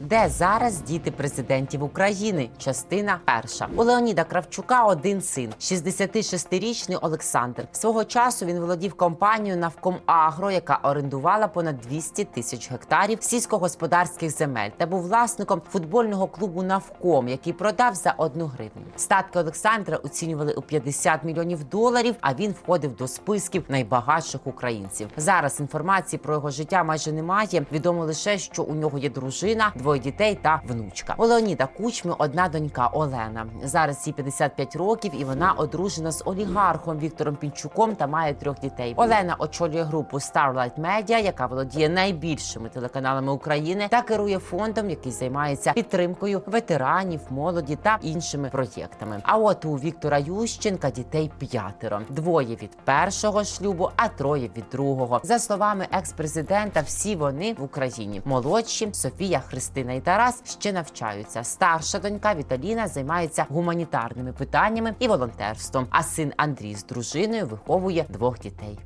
Де зараз діти президентів України? Частина перша у Леоніда Кравчука один син, 66-річний Олександр. Свого часу він володів компанією Навкомагро, яка орендувала понад 200 тисяч гектарів сільськогосподарських земель та був власником футбольного клубу Навком, який продав за одну гривню. Статки Олександра оцінювали у 50 мільйонів доларів. А він входив до списків найбагатших українців. Зараз інформації про його життя майже немає. Відомо лише, що у нього є дружина, двоє дітей та внучка. У Леоніда Кучми одна донька Олена. Зараз їй 55 років, і вона одружена з олігархом Віктором Пінчуком та має трьох дітей. Олена очолює групу Starlight Media, яка володіє найбільшими телеканалами України та керує фондом, який займається підтримкою ветеранів, молоді та іншими проєктами. А от у Віктора Ющенка дітей п'ятеро: двоє від першого шлюбу, а троє від другого. За словами екс-президента, всі вони в Україні. Молодші Софія, Христина і Тарас ще навчаються. Старша донька Віталіна займається гуманітарними питаннями і волонтерством. А син Андрій з дружиною виховує двох дітей.